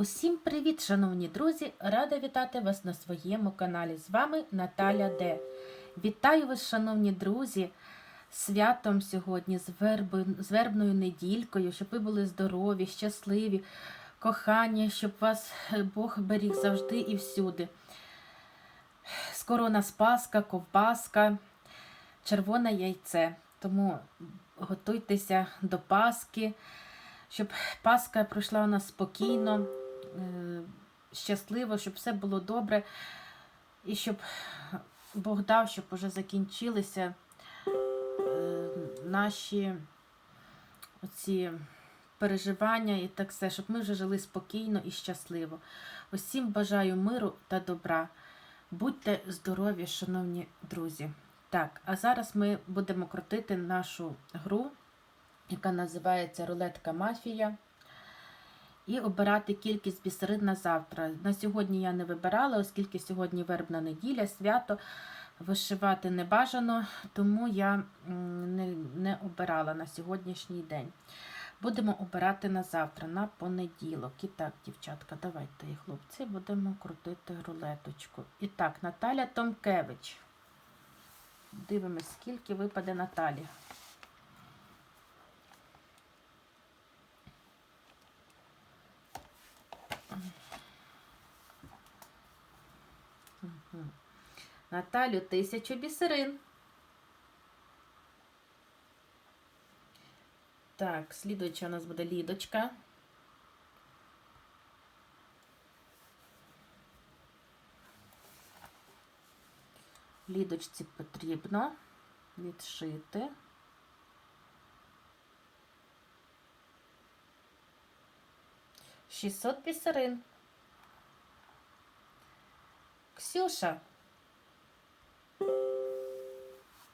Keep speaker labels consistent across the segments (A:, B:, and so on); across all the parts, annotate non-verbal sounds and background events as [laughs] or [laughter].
A: Усім привіт, шановні друзі! Рада вітати вас на своєму каналі. З вами Наталя Д. Вітаю вас, шановні друзі, святом сьогодні, з, верби, з вербною недількою, щоб ви були здорові, щасливі, кохані, щоб вас е, Бог беріг завжди і всюди. Скоро у нас Пасха, ковбаска, червоне яйце. Тому готуйтеся до Пасхи, щоб Пасха пройшла у нас спокійно, щасливо, щоб все було добре. І щоб Бог дав, щоб уже закінчилися е, наші оці переживання і так все, щоб ми вже жили спокійно і щасливо. Усім бажаю миру та добра. Будьте здорові, шановні друзі. Так, а зараз ми будемо крутити нашу гру, яка називається Рулетка Мафія. І обирати кількість бісерин на завтра. На сьогодні я не вибирала, оскільки сьогодні вербна неділя, свято. Вишивати не бажано, тому я не, не обирала на сьогоднішній день. Будемо обирати на завтра, на понеділок. І так, дівчатка, давайте, хлопці, будемо крутити рулеточку. І так, Наталя Томкевич. Дивимось, скільки випаде Наталі. Наталю тисячу бісерин. Так, слідуюча у нас буде лідочка. Лідочці потрібно відшити. Шістсот бісерин. Ксюша.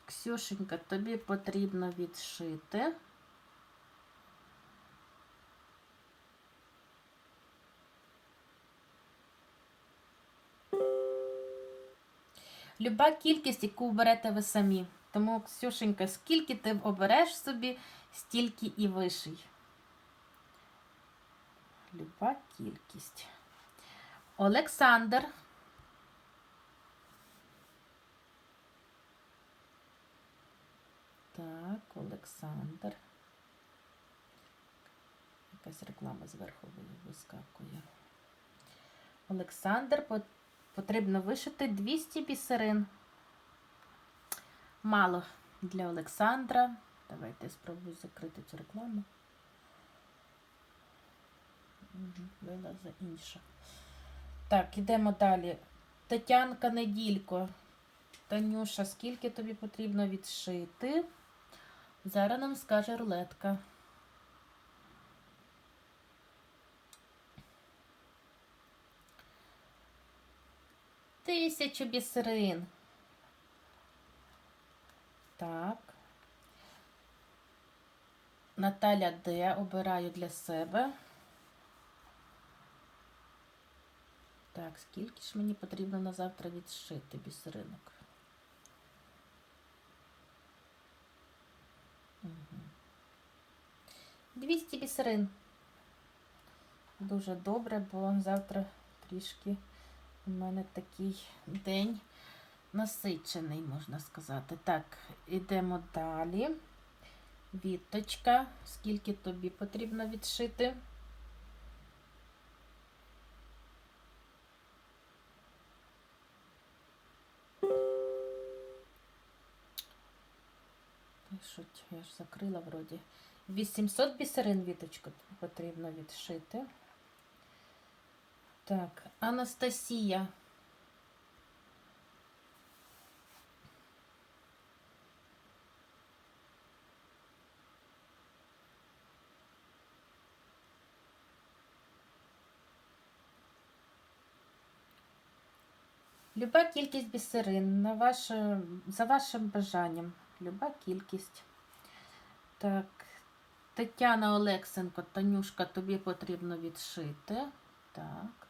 A: Ксюшенька, тобі потрібно відшити. Люба кількість, яку оберете ви самі. Тому, Ксюшенька, скільки ти обереш собі, стільки і виший. Люба кількість. Олександр. Так, Олександр. Якась реклама зверху вискакує. Олександр потрібно вишити 200 бісерин. Мало для Олександра. Давайте спробую закрити цю рекламу. Вилаза інша. Так, ідемо далі. Тетянка Неділько. Танюша, скільки тобі потрібно відшити? Зараз нам скаже рулетка. Тисячу бісерин. Так. Наталя Д. Обираю для себе. Так, скільки ж мені потрібно на завтра відшити бісеринок? 200 бісерин. Дуже добре, бо завтра трішки у мене такий день насичений, можна сказати. Так, ідемо далі. Віточка. Скільки тобі потрібно відшити? Пишуть, я ж закрила вроді. 800 бісерин віточку потрібно відшити. Так, Анастасія. Люба кількість бісерин на ваше, за вашим бажанням. Люба кількість. Так, Тетяна Олексенко, Танюшка, тобі потрібно відшити. Так.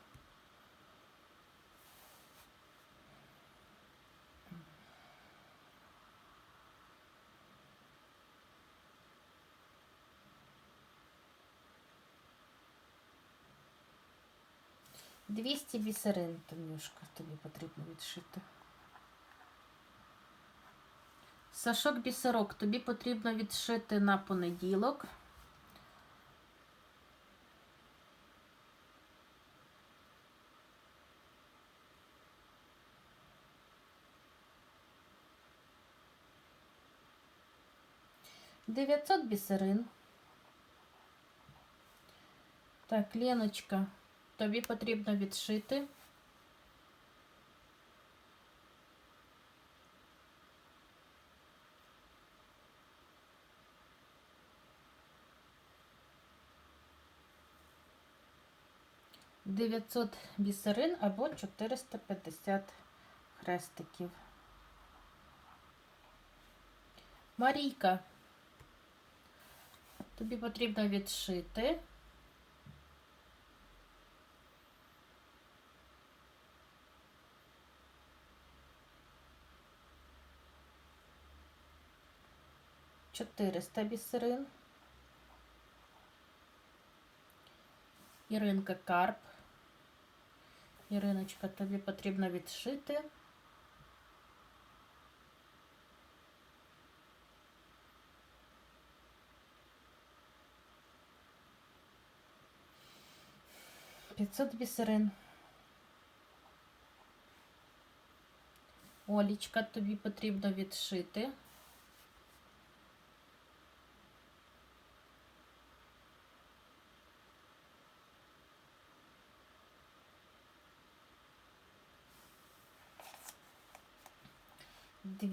A: 200 бісерин, Танюшка, тобі потрібно відшити. Сашок бісерок, тобі потрібно відшити на понеділок. Дев'ятсот бісерин. Так, Леночка, тобі потрібно відшити. Дев'ятсот бісерин або 450 хрестиків. Марійка, тобі потрібно відшити. Чотириста бісерин. Іринка Карп. Іриночка, тобі потрібно відшити. П'ятсот бісерин. Олічка, тобі потрібно відшити.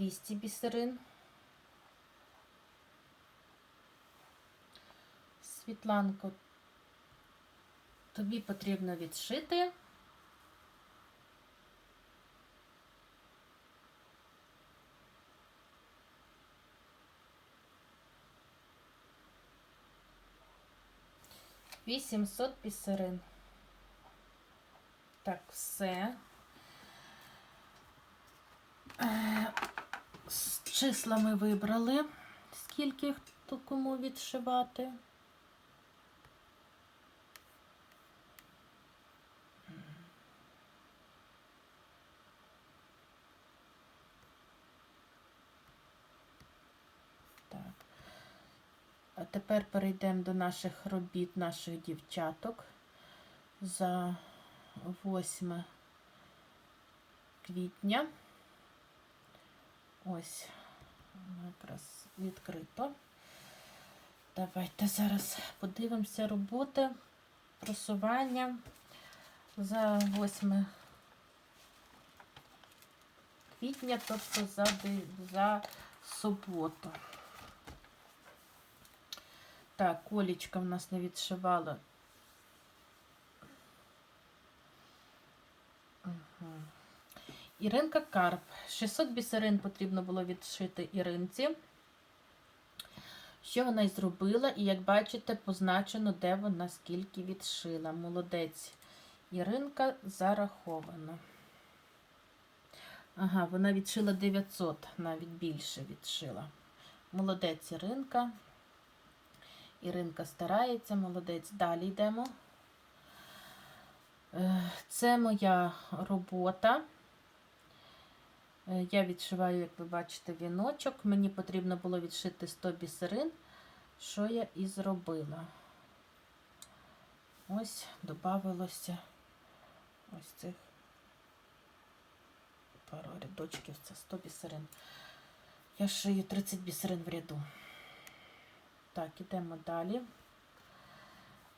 A: Двісті бісерин. Світланко, тобі потрібно відшити. Вісімсот бісерин. Так, все. З числами вибрали, скільки хто кому відшивати. А тепер перейдемо до наших робіт, наших дівчаток за 8 квітня. Ось, якраз відкрито. Давайте зараз подивимося роботи, просування за 8 квітня, тобто за, за суботу. Так, Олічка в нас не відшивала. Іринка Карп. 600 бісерин потрібно було відшити Іринці. Що вона й зробила, і як бачите, позначено, де вона скільки відшила. Молодець. Іринка зарахована. Ага, вона відшила 900, навіть більше відшила. Молодець Іринка. Іринка старається, молодець. Далі йдемо. Е, Це моя робота. Е, Я відшиваю, як ви бачите, віночок. Мені потрібно було відшити 100 бісерин, що я і зробила. Ось додавалося ось цих пару рядочків, це 100 бісерин. Я шию 30 бісерин в ряду. Так, ідемо далі.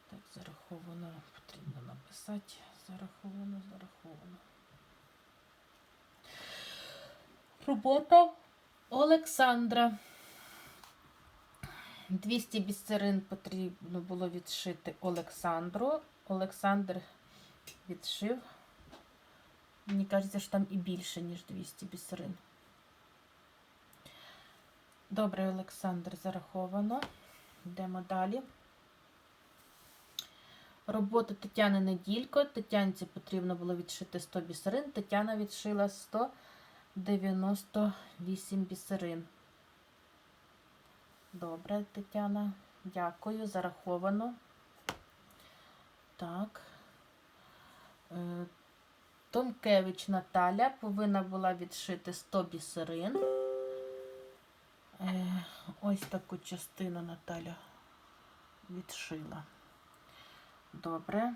A: Так, зараховано, потрібно написати. Зараховано, зараховано. Робота Олександра. 200 бісерин потрібно було відшити Олександру. Олександр відшив. Мені кажеться, що там і більше, ніж 200 бісерин. Добре, Олександр, зараховано. Йдемо далі. Робота Тетяни Неділько. Тетянці потрібно було відшити 100 бісерин. Тетяна відшила 198 бісерин. Добре, Тетяна. Дякую, зараховано. Так. Е, Тонкевич Наталя повинна була відшити 100 бісерин. Е, Ось таку частину Наталя відшила. Добре.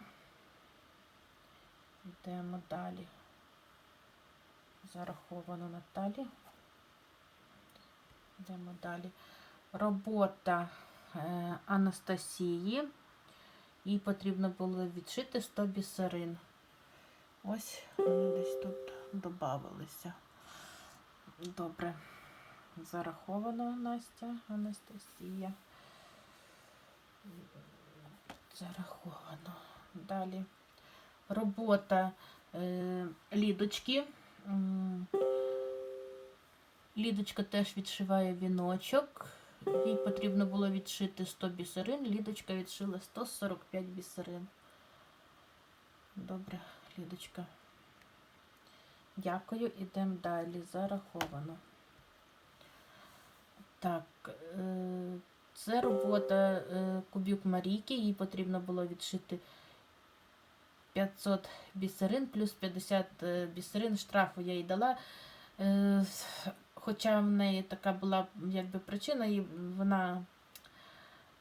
A: Йдемо далі. Зараховано Наталі. Йдемо далі. Робота е, Анастасії. Їй потрібно було відшити 100 бісерин. Ось вони десь тут додавалися. Добре. Зараховано Настя, Анастасія. Зараховано. Далі. Робота е, Лідочки. Лідочка теж відшиває віночок. Їй потрібно було відшити 100 бісерин. Лідочка відшила 145 бісерин. Добре, Лідочка. Дякую, ідемо далі. Зараховано. Так, е, це робота е, Кубюк Марійки. Їй потрібно було відшити 500 бісерин плюс 50 е, бісерин штрафу я їй дала. Е, Хоча в неї така була якби причина, і вона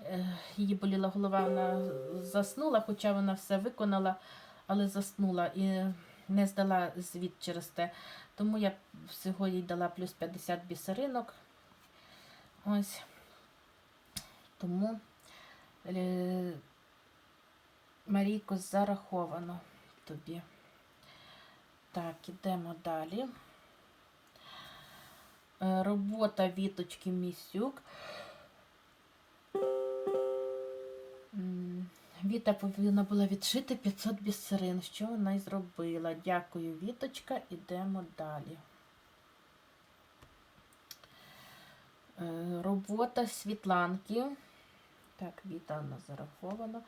A: е, її боліла голова, вона заснула, хоча вона все виконала, але заснула і не здала звіт через те. Тому я всього їй дала плюс 50 бісеринок. Ось. Тому Марійко зараховано тобі. Так, ідемо далі. Е, Робота Віточки Місюк. Віта повинна була відшити 500 бісерин. Що вона й зробила? Дякую, Віточка. Ідемо далі. Е, Робота Світланки. Так, Віта нас зарахована.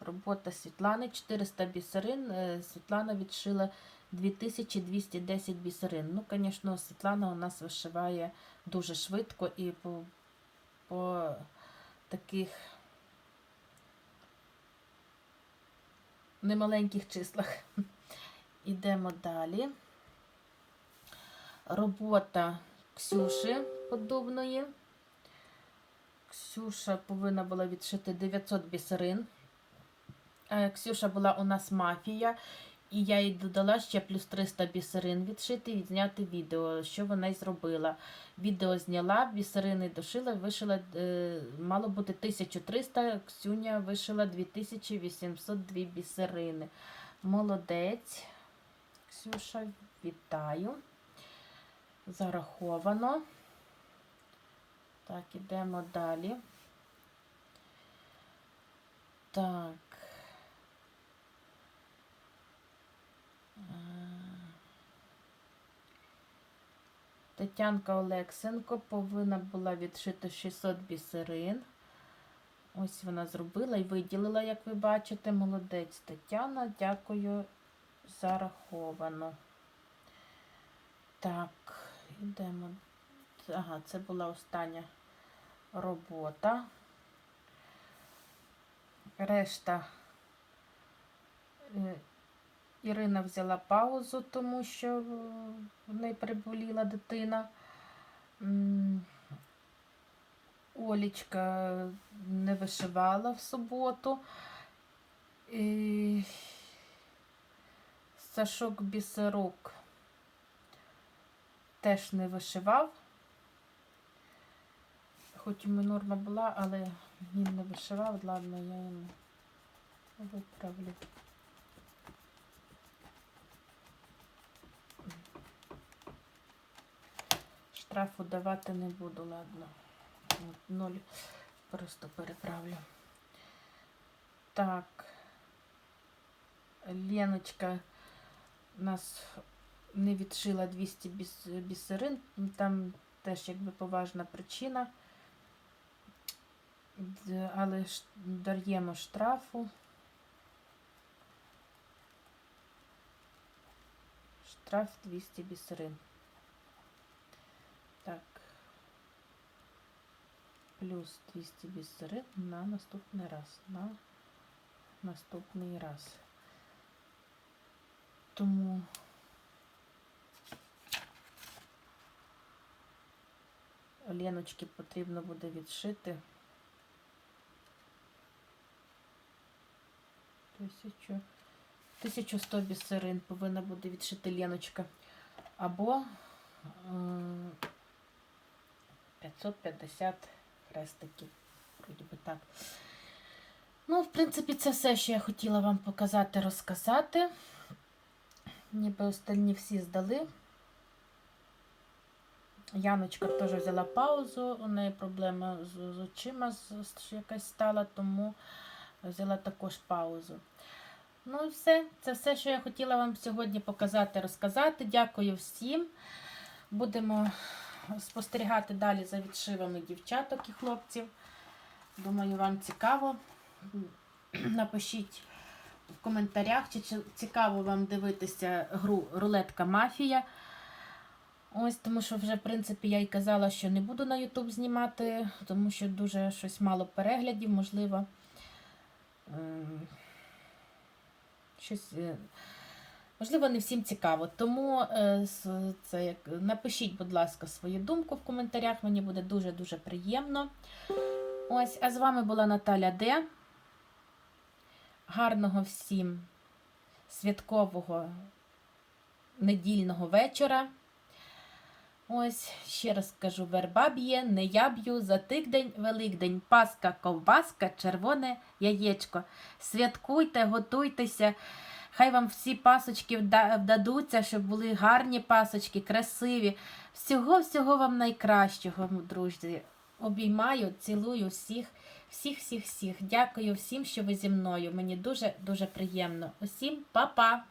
A: Робота Світлани 400 бісерин. Е, Світлана відшила 2210 бісерин. Ну, звісно, Світлана у нас вишиває дуже швидко і по, по таких немаленьких числах. [laughs] Ідемо далі. Робота Ксюші Подобної. Ксюша повинна була відшити 900 бісерин. Е, Ксюша була у нас мафія, і я їй додала ще плюс 300 бісерин відшити і відзняти відео, що вона й зробила. Відео зняла, бісерини дошила, вишила, е, мало бути 1300, Ксюня вишила 2802 бісерини. Молодець. Ксюша, вітаю. Зараховано. Так, ідемо далі. Так. Тетянка Олексенко повинна була відшити 600 бісерин. Ось вона зробила і виділила, як ви бачите. Молодець Тетяна. Дякую, зараховано. Так, йдемо. Ага, це була остання робота. Решта е, Ірина взяла паузу, тому що в неї приболіла дитина. Олічка не вишивала в суботу. І Сашок бісерок теж не вишивав. Хоч йому норма була, але він не вишивав, ладно, я йому виправлю. Штрафу давати не буду, ладно. От, Ноль просто переправлю. Так. Леночка нас не відшила 200 біс- бісерин. Там теж якби поважна причина. Але даємо штрафу. Штраф 200 бісерин. Так. Плюс 200 бісерин на наступний раз. На наступний раз. Тому Леночки потрібно буде відшити. Тисячу. 1100 бісерин повинна буде відшити Леночка. Або е, 550 хрестиків. Вроді би так. Ну, в принципі, це все, що я хотіла вам показати, розказати. Ніби остальні всі здали. Яночка теж взяла паузу, у неї проблема з, з очима з, якась стала, тому взяла також паузу. Ну і все. Це все, що я хотіла вам сьогодні показати, розказати. Дякую всім. Будемо спостерігати далі за відшивами дівчаток і хлопців. Думаю, вам цікаво. Напишіть в коментарях, чи цікаво вам дивитися гру Рулетка Мафія. Ось, тому що вже, в принципі, я й казала, що не буду на YouTube знімати, тому що дуже щось мало переглядів, можливо. ем, Щось, е, можливо, не всім цікаво. Тому е, це, як, напишіть, будь ласка, свою думку в коментарях. Мені буде дуже-дуже приємно. Ось, а з вами була Наталя Д. Гарного всім святкового недільного вечора. Ось, ще раз кажу, верба б'є, не я б'ю, за тиждень, великдень, паска, ковбаска, червоне яєчко. Святкуйте, готуйтеся. Хай вам всі пасочки вда- вдадуться, щоб були гарні пасочки, красиві. Всього-всього вам найкращого, друзі. Обіймаю, цілую всіх, всіх, всіх, всіх. Дякую всім, що ви зі мною. Мені дуже дуже приємно. Усім па-па!